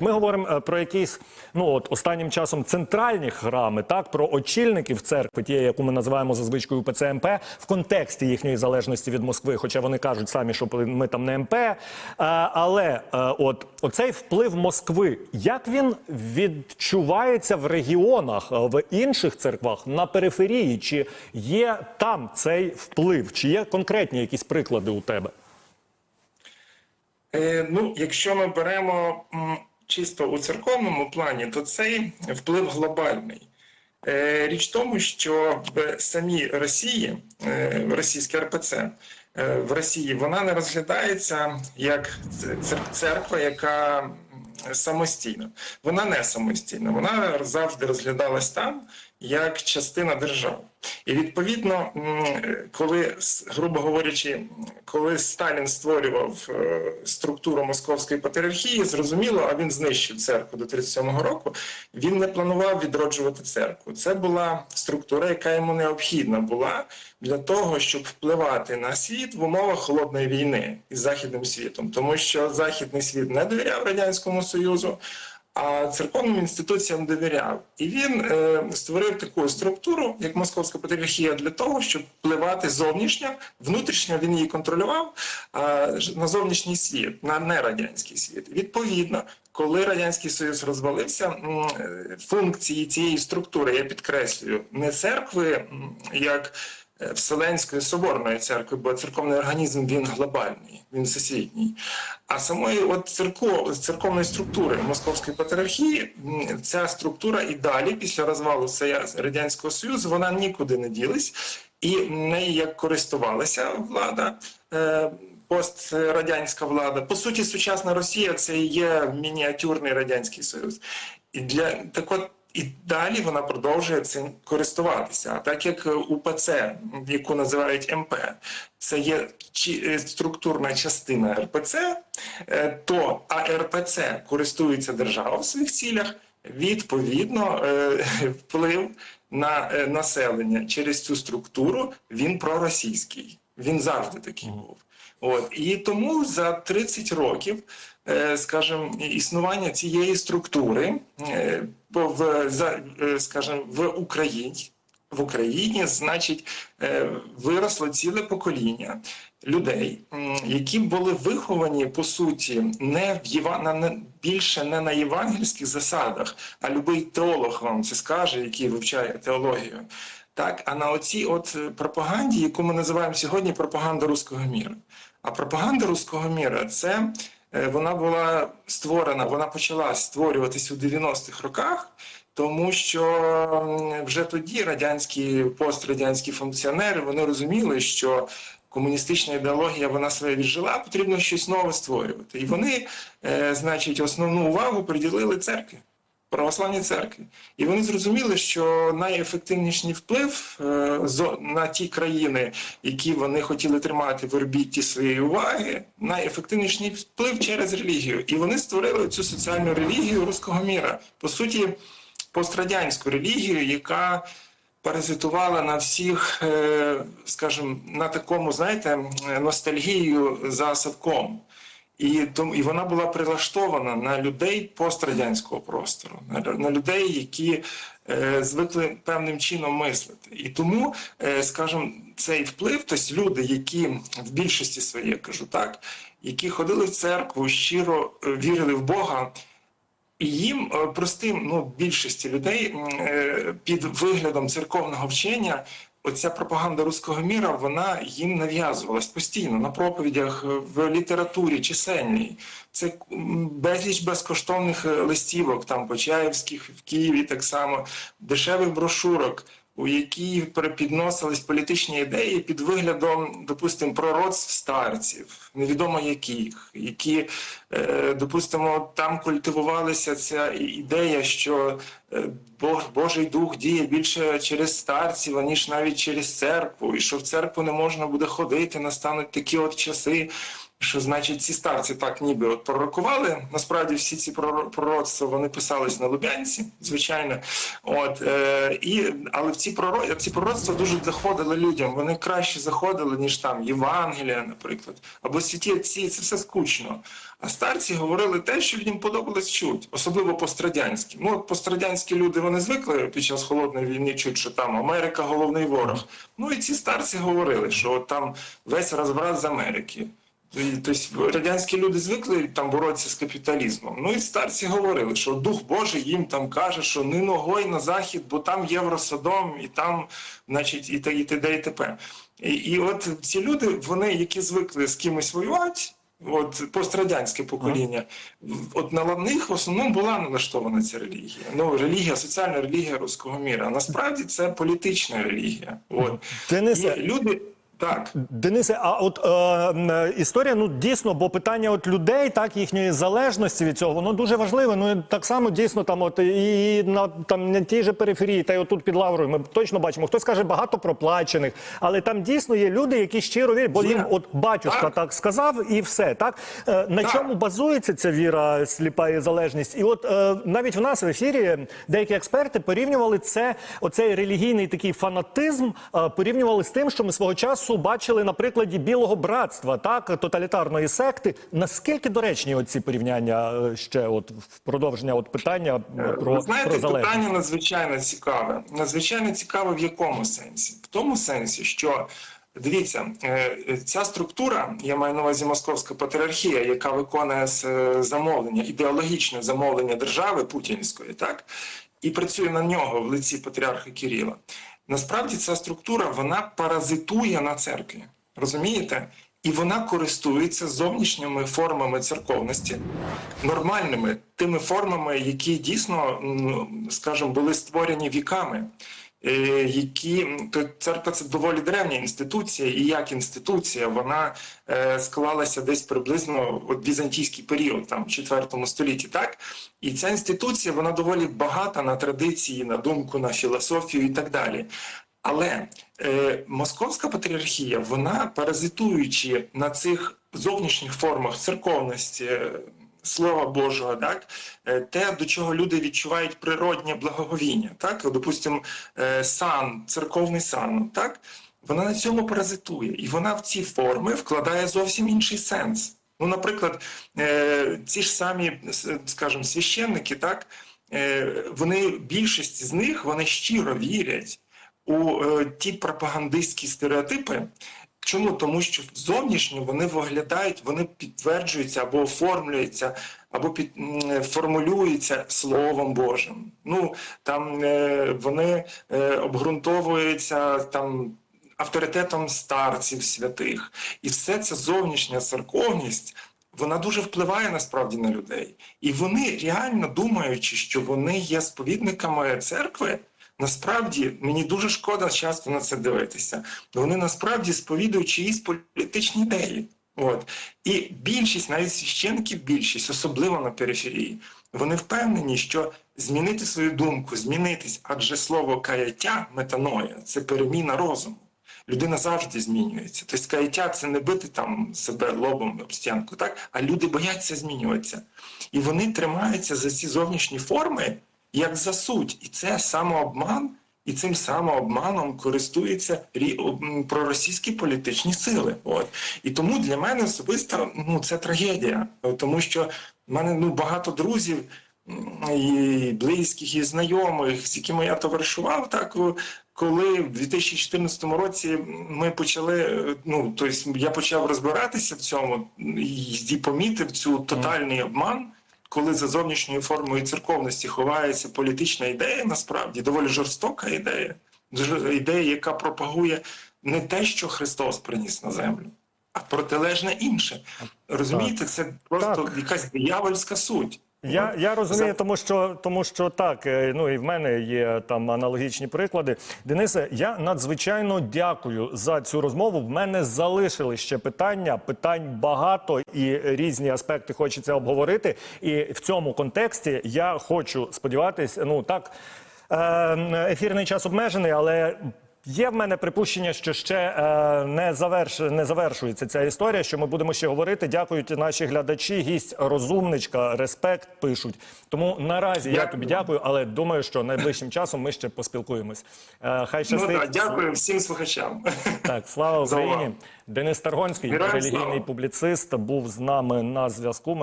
Ми говоримо е, про якісь ну от останнім часом центральні храми, так про очільників церкви, тієї, яку ми називаємо зазвичкою ПЦМП, в контексті їхньої залежності від Москви. Хоча вони кажуть самі, що ми там не МП. Е, Але е, от оцей вплив Москви, як він відчувається в регіонах, в інших церквах на периферії? Чи є там цей вплив? Чи є конкретні якісь приклади у тебе? Е, ну, якщо ми беремо чисто у церковному плані, то цей вплив глобальний. Е, річ в тому, що в самій Росії, е, російське РПЦ, е, в Росії вона не розглядається як церква, яка самостійна. Вона не самостійна. Вона завжди розглядалась там як частина держави. І відповідно, коли, грубо говорячи, коли Сталін створював е, структуру московської патріархії, зрозуміло, а він знищив церкву до 37-го року. Він не планував відроджувати церкву. Це була структура, яка йому необхідна була для того, щоб впливати на світ в умовах холодної війни із західним світом, тому що західний світ не довіряв радянському союзу. А церковним інституціям довіряв, і він е, створив таку структуру, як Московська патріархія, для того, щоб впливати зовнішньо, внутрішньо він її контролював ж- на зовнішній світ, на нерадянський світ. Відповідно, коли радянський союз розвалився, е, функції цієї структури, я підкреслюю, не церкви як е, Вселенської соборної церкви, бо церковний організм він глобальний, він всесвітній. А самої от церков, церковної структури Московської патріархії, ця структура і далі, після розвалу Радянського Союзу, вона нікуди не ділась, і нею як користувалася влада. е, Пострадянська влада, по суті, сучасна Росія це є мініатюрний радянський союз, і для так от і далі вона продовжує цим користуватися. А так як УПЦ, яку називають МП, це є е, структурна частина РПЦ, е, то АРПЦ користується держава в своїх цілях. Відповідно, е, вплив на е, населення через цю структуру він проросійський. Він завжди такий був. От і тому за 30 років, е, скажімо, існування цієї структури е, в е, скажімо, в Україні. В Україні, значить, виросло ціле покоління людей, які були виховані по суті не в єва... більше не на євангельських засадах, а любий теолог вам це скаже, який вивчає теологію. Так, а на оцій от пропаганді, яку ми називаємо сьогодні пропаганда руського міра. А пропаганда руського міра це е, вона була створена, вона почала створюватись у 90-х роках, тому що вже тоді радянські пострадянські функціонери вони розуміли, що комуністична ідеологія вона своє віджила, потрібно щось нове створювати. І вони, е, значить, основну увагу приділили церкві православній церкві. І вони зрозуміли, що найефективніший вплив е, на ті країни, які вони хотіли тримати в орбіті своєї уваги, найефективніший вплив через релігію. І вони створили цю соціальну релігію руського міра. По суті, пострадянську релігію, яка паразитувала на всіх, е, скажімо, на такому, знаєте, ностальгію за садком. І тому і вона була прилаштована на людей пострадянського простору, на, людей, які е, звикли певним чином мислити. І тому, е, скажімо, цей вплив, тобто люди, які в більшості своїй, я кажу так, які ходили в церкву, щиро е, вірили в Бога. І їм е, простим, ну більшості людей е, під виглядом церковного вчення. Оця пропаганда руського міра вона їм нав'язувалась постійно на проповідях, е, в літературі чисельній. Це безліч безкоштовних е, листівок, там Почаївських в Києві, так само дешевих брошурок, у які перепідносились політичні ідеї під виглядом, допустимо, пророцтв старців, невідомо яких, які, е, допустимо, там культивувалася ця ідея, що е, Бог, Божий Дух діє більше через старців, аніж навіть через церкву, і що в церкву не можна буде ходити, настануть такі от часи. Що значить ці старці так ніби от пророкували. Насправді всі ці проро- пророцтва вони писались на Лубянці, звичайно. От е, і але в ці проро... ці пророцтва дуже заходили людям. Вони краще заходили ніж там Євангелія, наприклад, або святі отці. Це все скучно. А старці говорили те, що людям подобалось чуть, особливо пострадянські. Ну пострадянські люди вони звикли під час холодної війни чуть, що там Америка головний ворог. Ну і ці старці говорили, що от там весь розврат з Америки. Тобто радянські люди звикли там боротися з капіталізмом. Ну і старці говорили, що Дух Божий їм там каже, що не ногой на захід, бо там Євросодом, і там, значить, і те, і т.д. і т.п. І, і от ці люди, вони, які звикли з кимось воювати, от пострадянське покоління, от на них в основному була налаштована ця релігія. Ну, релігія, соціальна релігія руського міра. Насправді це політична релігія. От. Денисе, І люди. Так, Денисе, а от е, історія, ну дійсно, бо питання от людей, так їхньої залежності від цього, воно дуже важливе. Ну так само дійсно там, от і на там на тій же периферії, та й отут під лаврою. Ми точно бачимо. Хтось каже багато проплачених, але там дійсно є люди, які щиро вірять, бо їм от батюшка так. Так. сказав, і все так. Е, на Так. чому базується ця віра, сліпа і залежність? І от е, навіть в нас в ефірі деякі експерти порівнювали це, оцей релігійний такий фанатизм, е, порівнювали з тим, що ми свого часу бачили на прикладі білого братства, так тоталітарної секти. Наскільки доречні оці порівняння е, ще, от в продовження от питання е, про, Ви знаєте, про залежність? питання надзвичайно цікаве. Надзвичайно цікаве в якому сенсі? В тому сенсі, що дивіться, е, ця структура, я маю на увазі Московська патріархія, яка виконує замовлення, ідеологічне замовлення держави путінської, так і працює на нього в лиці патріарха Кирила. Насправді ця структура вона паразитує на церкві. Розумієте? І вона користується зовнішніми формами церковності, нормальними тими формами, які дійсно, ну, скажімо, були створені віками. Е, Які церква це доволі древня інституція, і як інституція вона е, склалася десь приблизно от візантійський період, там в 4 столітті, так і ця інституція вона доволі багата на традиції, на думку, на філософію і так далі. Але е, московська патріархія, вона паразитуючи на цих зовнішніх формах церковності, Слова Божого, так е, те, до чого люди відчувають природнє благоговіння, так, допустимо, е, сан, церковний сан, так, вона на цьому паразитує, і вона в ці форми вкладає зовсім інший сенс. Ну, наприклад, е, ці ж самі, скажімо, священники, так, вони більшість з них вони щиро вірять у ті пропагандистські стереотипи. Чому? Тому що зовнішньо вони виглядають, вони підтверджуються або оформлюються, або під, формулюються Словом Божим. Ну там е, вони е, обґрунтовуються там авторитетом старців святих, і все це зовнішня церковність. Вона дуже впливає насправді на людей, і вони реально думаючи, що вони є сповідниками церкви. Насправді мені дуже шкода часто на це дивитися. Вони насправді сповідують чиїсь політичні ідеї. От і більшість, навіть священників, більшість, особливо на периферії, вони впевнені, що змінити свою думку, змінитись, адже слово каяття, метаноя це переміна розуму. Людина завжди змінюється. Тобто каяття це не бити там себе лобом об стінку, так а люди бояться змінюватися, і вони тримаються за ці зовнішні форми як за суть, і це самообман, і цим самообманом користуються проросійські політичні сили. От і тому для мене особисто ну це трагедія, тому що в мене ну багато друзів. І близьких, і знайомих, з якими я товаришував, так коли в 2014 році ми почали, е, ну тобто я почав розбиратися в цьому і помітив цю тотальний обман, коли за зовнішньою формою церковності ховається політична ідея, насправді доволі жорстока ідея, ідея, яка пропагує не те, що Христос приніс на землю, а протилежне інше. Розумієте, це просто Так. якась диявольська суть. Я, я розумію, тому що тому що так, е, ну і в мене є там аналогічні приклади. Денисе, я надзвичайно дякую за цю розмову. В мене залишили ще питання. Питань багато і різні аспекти хочеться обговорити. І в цьому контексті я хочу сподіватися, ну так. е, Ефірний час обмежений, але Є в мене припущення, що ще е, не, заверш, не завершується ця історія, що ми будемо ще говорити. Дякують наші глядачі, гість розумничка, респект пишуть. Тому наразі я тобі дякую, але думаю, що найближчим часом ми ще поспілкуємось. Е, хай Ну щастить. так, дякую всім слухачам. Так, слава Україні. Денис Таргонський, релігійний слава. публіцист, був з нами на зв'язку.